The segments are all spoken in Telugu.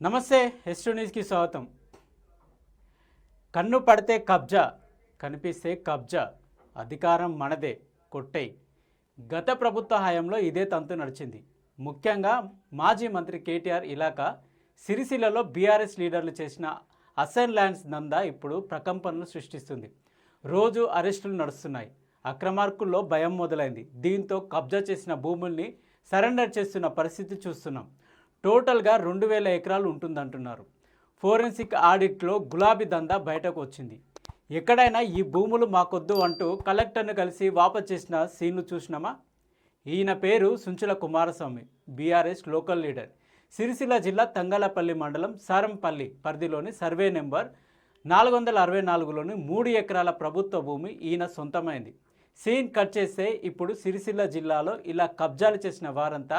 నమస్తే హెస్టో న్యూస్కి స్వాగతం. కన్ను పడితే కబ్జా కనిపిస్తే కబ్జా అధికారం మనదే కొట్టై గత ప్రభుత్వ హయాంలో ఇదే తంతు నడిచింది. ముఖ్యంగా మాజీ మంత్రి కేటీఆర్ ఇలాకా సిరిసిల్లలో బీఆర్ఎస్ లీడర్లు చేసిన అసైన్ ల్యాండ్స్ దందా ఇప్పుడు ప్రకంపనలు సృష్టిస్తుంది. రోజు అరెస్టులు నడుస్తున్నాయి. అక్రమార్కుల్లో భయం మొదలైంది. దీంతో కబ్జా చేసిన భూముల్ని సరెండర్ చేస్తున్న పరిస్థితి చూస్తున్నాం. టోటల్గా రెండు వేల ఎకరాలు ఉంటుందంటున్నారు. ఫోరెన్సిక్ ఆడిట్లో గులాబీ దందా బయటకు వచ్చింది ఎక్కడైనా ఈ భూములు మాకొద్దు అంటూ కలెక్టర్ను కలిసి వాపస్ చేసిన సీన్ను చూసినామా? ఈయన పేరు Sunchula Kumaraswamy BRS local leader. Sircilla జిల్లా తంగలపల్లి మండలం సారంపల్లి పరిధిలోని సర్వే నెంబర్ నాలుగు వందల అరవై నాలుగులోని మూడు ఎకరాల ప్రభుత్వ భూమి ఈయన సొంతమైంది. సీన్ కట్ చేస్తే ఇప్పుడు సిరిసిల్ల జిల్లాలో ఇలా కబ్జాలు చేసిన వారంతా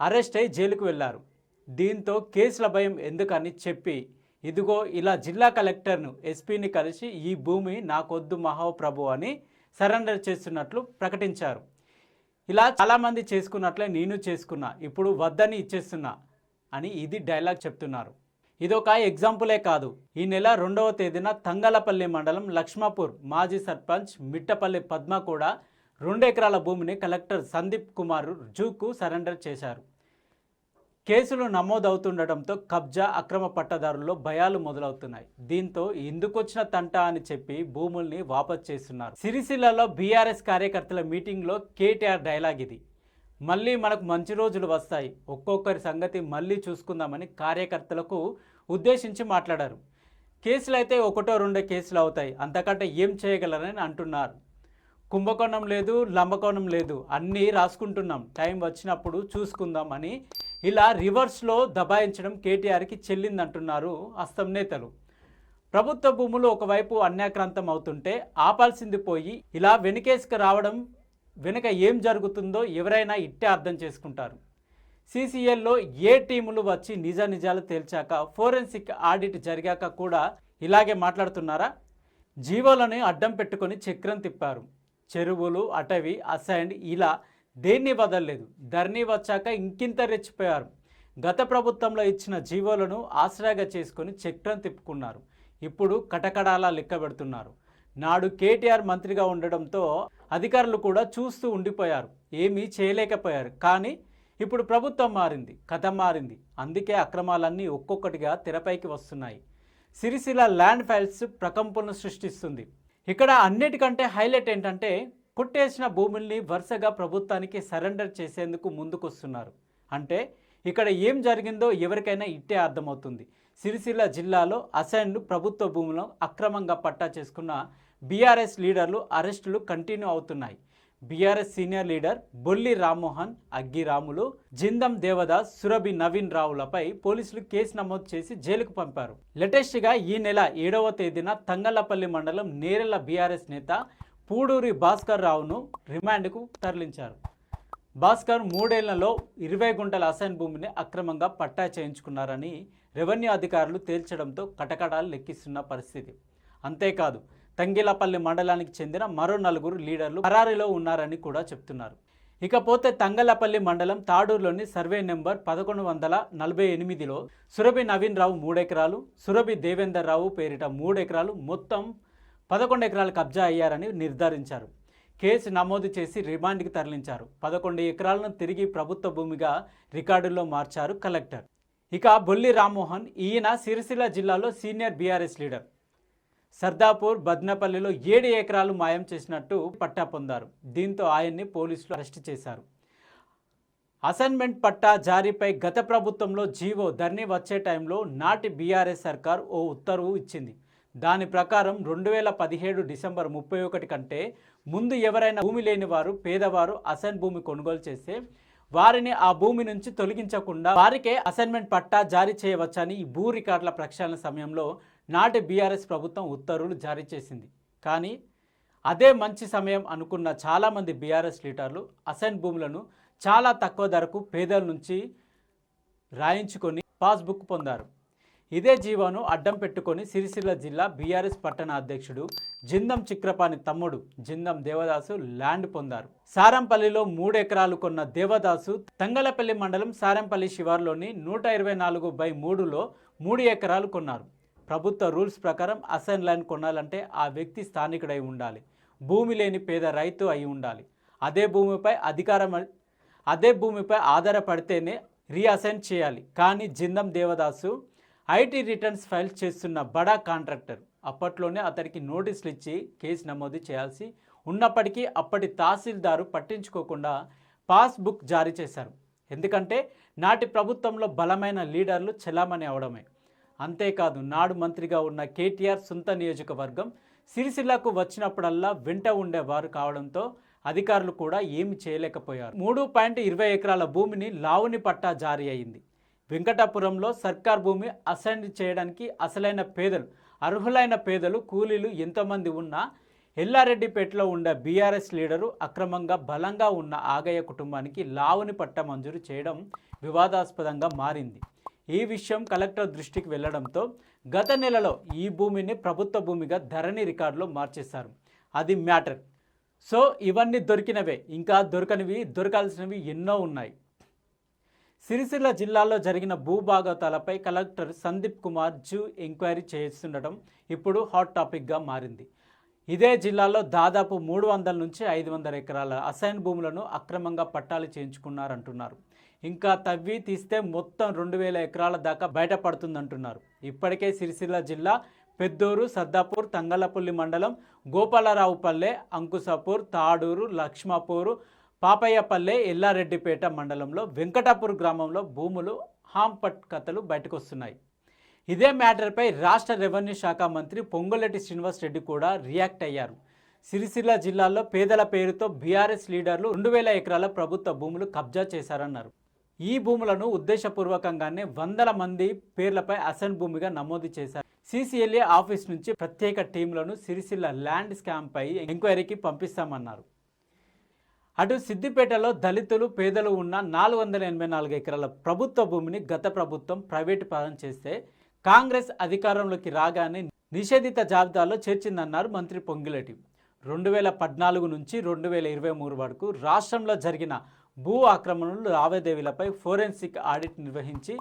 అరెస్ట్ అయి జైలుకు వెళ్ళారు. దీంతో కేసుల భయం ఎందుకని చెప్పి ఇదిగో ఇలా జిల్లా కలెక్టర్ను ఎస్పీని కలిసి ఈ భూమి నాకొద్దు మహాప్రభు అని సరెండర్ చేస్తున్నట్లు ప్రకటించారు. ఇలా చాలామంది చేసుకున్నట్లే నేను చేసుకున్నా ఇప్పుడు వద్దని ఇచ్చేస్తున్నా అని ఇది డైలాగ్ చెప్తున్నారు. ఇదొక ఎగ్జాంపులే కాదు. ఈ నెల రెండవ తేదీన తంగలపల్లి మండలం లక్ష్మాపూర్ మాజీ సర్పంచ్ మిట్టపల్లి పద్మ కూడా రెండు ఎకరాల భూమిని కలెక్టర్ సందీప్ కుమార్ జూకు సరెండర్ చేశారు. కేసులు నమోదవుతుండటంతో కబ్జా అక్రమ పట్టదారుల్లో భయాలు మొదలవుతున్నాయి. దీంతో ఎందుకొచ్చిన తంట అని చెప్పి భూముల్ని వాపస్ చేస్తున్నారు. సిరిసిల్లలో బీఆర్ఎస్ కార్యకర్తల మీటింగ్లో కేటీఆర్ డైలాగ్ ఇది. మళ్ళీ మనకు మంచి రోజులు వస్తాయి. ఒక్కొక్కరి సంగతి మళ్ళీ చూసుకుందామని కార్యకర్తలకు ఉద్దేశించి మాట్లాడారు. కేసులు అయితే ఒకటో రెండో కేసులు అవుతాయి. అంతకంటే ఏం చేయగలరని అంటున్నారు. కుంభకోణం లేదు లంబకోణం లేదు. అన్నీ రాసుకుంటున్నాం. టైం వచ్చినప్పుడు చూసుకుందాం అని. ఇలా రివర్స్లో దబాయించడం కేటీఆర్కి చెల్లిందంటున్నారు అస్తం నేతలు. ప్రభుత్వ భూములు ఒకవైపు అన్యాక్రాంతం అవుతుంటే ఆపాల్సింది పోయి ఇలా వెనుకేసుకు రావడం వెనుక ఏం జరుగుతుందో ఎవరైనా ఇట్టే అర్థం చేసుకుంటారు. సీసీఎల్లో ఏ టీములు వచ్చి నిజ నిజాలు తేల్చాక ఫోరెన్సిక్ ఆడిట్ జరిగాక కూడా ఇలాగే మాట్లాడుతున్నారా? జీవోలను అడ్డం పెట్టుకొని చక్రం తిప్పారు. చెరువులు అటవీ అసైన్డ్ ఇలా దేన్ని వదలలేదు. ధరణి వచ్చాక ఇంకింత రెచ్చిపోయారు. గత ప్రభుత్వంలో ఇచ్చిన జీవోలను ఆసరాగా చేసుకొని చక్రం తిప్పుకున్నారు. ఇప్పుడు కటకడాలా లెక్క పెడుతున్నారు. నాడు కేటీఆర్ మంత్రిగా ఉండడంతో అధికారులు కూడా చూస్తూ ఉండిపోయారు. ఏమీ చేయలేకపోయారు. కానీ ఇప్పుడు ప్రభుత్వం మారింది కథ మారింది. అందుకే అక్రమాలన్నీ ఒక్కొక్కటిగా తెరపైకి వస్తున్నాయి. సిరిసిల ల్యాండ్ ఫైల్స్ ప్రకంపనలు సృష్టిస్తుంది. ఇక్కడ అన్నిటికంటే హైలైట్ ఏంటంటే కొట్టేసిన భూముల్ని వరుసగా ప్రభుత్వానికి సరెండర్ చేసేందుకు ముందుకొస్తున్నారు. అంటే ఇక్కడ ఏం జరిగిందో ఎవరికైనా ఇట్టే అర్థమవుతుంది. సిరిసిల్ల జిల్లాలో అసైన్లు ప్రభుత్వ భూములను అక్రమంగా పట్టా చేసుకున్న బీఆర్ఎస్ లీడర్లు అరెస్టులు కంటిన్యూ అవుతున్నాయి. బీఆర్ఎస్ సీనియర్ లీడర్ బొల్లి రామ్మోహన్ అగ్గి రాములు జిందం దేవదాస్ సురభి నవీన్ రావులపై పోలీసులు కేసు నమోదు చేసి జైలుకు పంపారు. లేటెస్ట్గా ఈ నెల ఏడవ తేదీన తంగళ్ళపల్లి మండలం నేరెళ్ళ బీఆర్ఎస్ నేత పూడూరి భాస్కర్ రావును రిమాండ్కు తరలించారు. భాస్కర్ మూడేళ్ళలో ఇరవై గుంటల అసైన్ భూమిని అక్రమంగా పట్టా చేయించుకున్నారని రెవెన్యూ అధికారులు తేల్చడంతో కటకటాలు లెక్కిస్తున్న పరిస్థితి. అంతేకాదు తంగిలపల్లి మండలానికి చెందిన మరో నలుగురు లీడర్లు పరారీలో ఉన్నారని కూడా చెప్తున్నారు. ఇకపోతే తంగలపల్లి మండలం తాడూరులోని సర్వే నెంబర్ పదకొండు వందల నలభై ఎనిమిదిలో సురభి నవీన్ రావు మూడెకరాలు సురభి దేవేందర్ రావు పేరిట మూడెకరాలు మొత్తం పదకొండు ఎకరాలు కబ్జా అయ్యారని నిర్ధారించారు. కేసు నమోదు చేసి రిమాండ్కి తరలించారు. పదకొండు ఎకరాలను తిరిగి ప్రభుత్వ భూమిగా రికార్డుల్లో మార్చారు కలెక్టర్. ఇక బొల్లి రామ్మోహన్ ఈయన సిరిసిల్ల జిల్లాలో సీనియర్ బీఆర్ఎస్ లీడర్. సర్దాపూర్ బద్నపల్లిలో ఏడు ఎకరాలు మాయం చేసినట్టు పట్టా పొందారు. దీంతో ఆయన్ని పోలీసులు అరెస్ట్ చేశారు. అసైన్మెంట్ పట్టా జారీపై గత ప్రభుత్వంలో జీవో ధర్ని వచ్చే టైంలో నాటి బీఆర్ఎస్ సర్కార్ ఓ ఉత్తర్వు ఇచ్చింది. దాని ప్రకారం రెండు వేల పదిహేడు డిసెంబర్ ముప్పై ఒకటి కంటే ముందు ఎవరైనా భూమి లేని వారు పేదవారు అసైన్ భూమి కొనుగోలు చేస్తే వారిని ఆ భూమి నుంచి తొలగించకుండా వారికే అసైన్మెంట్ పట్టా జారీ చేయవచ్చని ఈ భూ రికార్డుల ప్రక్షాళన సమయంలో నాటి బీఆర్ఎస్ ప్రభుత్వం ఉత్తర్వులు జారీ చేసింది. కానీ అదే మంచి సమయం అనుకున్న చాలామంది బీఆర్ఎస్ లీడర్లు అసైన్ భూములను చాలా తక్కువ ధరకు పేదల నుంచి రాయించుకొని పాస్బుక్ పొందారు. ఇదే జీవాను అడ్డం పెట్టుకొని సిరిసిల్ల జిల్లా బీఆర్ఎస్ పట్టణ అధ్యక్షుడు జిందం చిక్రపాని తమ్ముడు జిందం దేవదాసు ల్యాండ్ పొందారు. సారంపల్లిలో మూడు ఎకరాలు కొన్న దేవదాసు తంగలపల్లి మండలం సారంపల్లి శివార్లోని నూట ఇరవై నాలుగు బై మూడులో మూడు ఎకరాలు కొన్నారు. ప్రభుత్వ రూల్స్ ప్రకారం అసైన్ ల్యాండ్ కొనాలంటే ఆ వ్యక్తి స్థానికుడై ఉండాలి. భూమి లేని పేద రైతు అయి ఉండాలి. అదే భూమిపై అధికారం అదే భూమిపై ఆధారపడితేనే రీఅసైన్ చేయాలి. కానీ Jindam Devadasu IT returns file చేస్తున్న బడా కాంట్రాక్టర్ అప్పట్లోనే అతనికి నోటీసులు ఇచ్చి కేసు నమోదు చేయాల్సి ఉన్నప్పటికీ అప్పటి తహసీల్దారు పట్టించుకోకుండా పాస్బుక్ జారీ చేశారు. ఎందుకంటే నాటి ప్రభుత్వంలో బలమైన లీడర్లు చెలామణి అవడమే. అంతేకాదు నాడు మంత్రిగా ఉన్న కేటీఆర్ సొంత నియోజకవర్గం సిరిసిల్లకు వచ్చినప్పుడల్లా వెంట ఉండేవారు కావడంతో అధికారులు కూడా ఏమి చేయలేకపోయారు. మూడు పాయింట్ ఇరవై ఎకరాల భూమిని లావుని పట్టా జారీ అయింది. వెంకటాపురంలో సర్కార్ భూమి అసైన్ చేయడానికి అసలైన పేదలు అర్హులైన పేదలు కూలీలు ఎంతోమంది ఉన్నా ఎల్లారెడ్డిపేటలో ఉండే బీఆర్ఎస్ లీడరు అక్రమంగా బలంగా ఉన్న ఆగయ్య కుటుంబానికి లావుని పట్ట మంజూరు చేయడం వివాదాస్పదంగా మారింది. ఈ విషయం కలెక్టర్ దృష్టికి వెళ్ళడంతో గత నెలలో ఈ భూమిని ప్రభుత్వ భూమిగా ధరణి రికార్డులో మార్చేశారు. అది మ్యాటర్. సో ఇవన్నీ దొరికినవే. ఇంకా దొరకనివి దొరకాల్సినవి ఎన్నో ఉన్నాయి. సిరిసిల్ల జిల్లాలో జరిగిన భూభాగతాలపై collector Sandeep Kumar zoo enquiry చేస్తుండటం ఇప్పుడు హాట్ టాపిక్గా మారింది. ఇదే జిల్లాలో దాదాపు మూడు వందల నుంచి ఐదు వందల ఎకరాల అసైన్ భూములను అక్రమంగా పట్టాలు చేయించుకున్నారంటున్నారు. ఇంకా తవ్వి తీస్తే మొత్తం రెండు వేల ఎకరాల దాకా బయటపడుతుందంటున్నారు. ఇప్పటికే సిరిసిల్ల జిల్లా పెద్దూరు సద్దాపూర్ తంగలపల్లి మండలం గోపాలరావుపల్లె అంకుసాపూర్ తాడూరు లక్ష్మాపూరు పాపయ్యపల్లె ఎల్లారెడ్డిపేట మండలంలో వెంకటాపూర్ గ్రామంలో భూములు హాంపట్ కథలు బయటకొస్తున్నాయి. ఇదే మ్యాటర్పై రాష్ట్ర రెవెన్యూ శాఖ మంత్రి పొంగులెట్టి శ్రీనివాస్ రెడ్డి కూడా రియాక్ట్ అయ్యారు. సిరిసిల్ల జిల్లాలో పేదల పేరుతో బీఆర్ఎస్ లీడర్లు రెండు వేల ఎకరాల ప్రభుత్వ భూములు కబ్జా చేశారన్నారు. ఈ భూములను ఉద్దేశపూర్వకంగానే వందల మంది పేర్లపై అసెంట్ భూమిగా నమోదు చేశారు. సిసిఎల్ఏ ఆఫీస్ నుంచి ప్రత్యేక టీంలను సిరిసిల్ల ల్యాండ్ స్కామ్పై ఎంక్వైరీకి పంపిస్తామన్నారు. అటు సిద్దిపేటలో దళితులు పేదలు ఉన్న నాలుగు వందల ఎనభై నాలుగు ఎకరాల ప్రభుత్వ భూమిని గత ప్రభుత్వం ప్రైవేటు పరం చేస్తే కాంగ్రెస్ అధికారంలోకి రాగానే నిషేధిత జాబితాలో చేర్చిందన్నారు మంత్రి పొంగిలటి రెండు వేల పద్నాలుగు నుంచి రెండు వేల ఇరవై మూడు వరకు రాష్ట్రంలో జరిగిన భూ ఆక్రమణలు లావాదేవీలపై ఫోరెన్సిక్ ఆడిట్ నిర్వహించి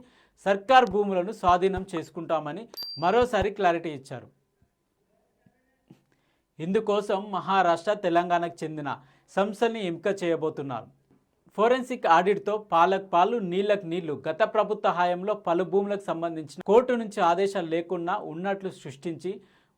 సర్కార్ భూములను స్వాధీనం చేసుకుంటామని మరోసారి క్లారిటీ ఇచ్చారు. ఇందుకోసం మహారాష్ట్ర తెలంగాణకు చెందిన సంస్థల్ని ఎంపిక చేయబోతున్నారు. ఫోరెన్సిక్ ఆడిట్తో పాలకు పాలు నీళ్ళకు నీళ్ళు గత ప్రభుత్వ హయాంలో పలు భూములకు సంబంధించిన కోర్టు నుంచి ఆదేశాలు లేకుండా ఉన్నట్లు సృష్టించి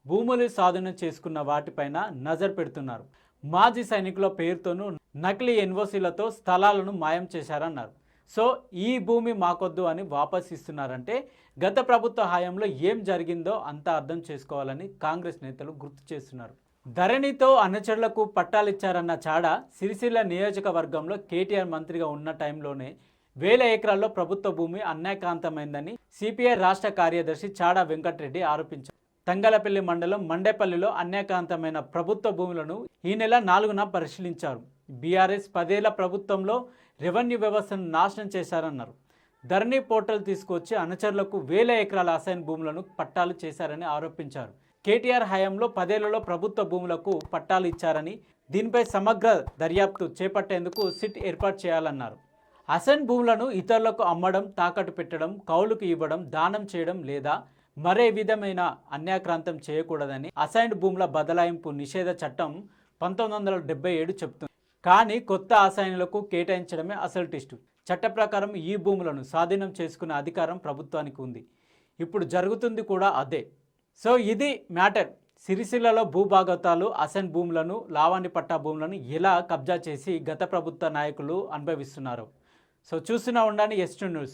భూములు స్వాధీనం చేసుకున్న వాటిపైన నజర్ పెడుతున్నారు. మాజీ సైనికుల పేరుతోనూ నకిలీ ఎన్ఓసీలతో స్థలాలను మాయం చేశారన్నారు. సో ఈ భూమి మాకొద్దు అని వాపస్ ఇస్తున్నారంటే గత ప్రభుత్వ హయాంలో ఏం జరిగిందో అంతా అర్థం చేసుకోవాలని కాంగ్రెస్ నేతలు గుర్తు చేస్తున్నారు. ధరణితో అనుచరులకు పట్టాలిచ్చారన్న చాడ సిరిసిల్ల నియోజకవర్గంలో కేటీఆర్ మంత్రిగా ఉన్న టైంలోనే వేల ఎకరాల్లో ప్రభుత్వ భూమి అన్యాయకాంతమైందని సిపిఐ రాష్ట్ర కార్యదర్శి చాడా వెంకటరెడ్డి ఆరోపించారు. తంగలపల్లి మండలం మండేపల్లిలో అనేకాంతమైన ప్రభుత్వ భూములను ఈ నెల నాలుగున పరిశీలించారు. బీఆర్ఎస్ పదేళ్ళ ప్రభుత్వంలో రెవెన్యూ వ్యవస్థను నాశనం చేశారన్నారు. ధరణి పోర్టల్ తీసుకొచ్చి అనుచరులకు వేల ఎకరాల అసైన్ భూములను పట్టాలు చేశారని ఆరోపించారు. కేటీఆర్ హయాంలో పదేళ్ళలో ప్రభుత్వ భూములకు పట్టాలు ఇచ్చారని దీనిపై సమగ్ర దర్యాప్తు చేపట్టేందుకు సిట్ ఏర్పాటు చేయాలన్నారు. అసైన్ భూములను ఇతరులకు అమ్మడం తాకట్టు పెట్టడం కౌలుకు ఇవ్వడం దానం చేయడం లేదా మరే విధమైన అన్యాక్రాంతం చేయకూడదని అసైన్డ్ భూముల బదలాయింపు నిషేధ చట్టం పంతొమ్మిది వందల డెబ్బై ఏడు చెప్తుంది. కానీ కొత్త అసైన్లకు కేటాయించడమే అసలు టెస్టు. చట్ట ప్రకారం ఈ భూములను స్వాధీనం చేసుకునే అధికారం ప్రభుత్వానికి ఉంది. ఇప్పుడు జరుగుతుంది కూడా అదే. సో ఇది మ్యాటర్. సిరిసిల్లలో భూభాగతాలు అసెన్ భూములను లావాణి పట్టా భూములను ఎలా కబ్జా చేసి గత ప్రభుత్వ నాయకులు అనుభవిస్తున్నారు? సో చూస్తూనే ఉండండి ఎస్ న్యూస్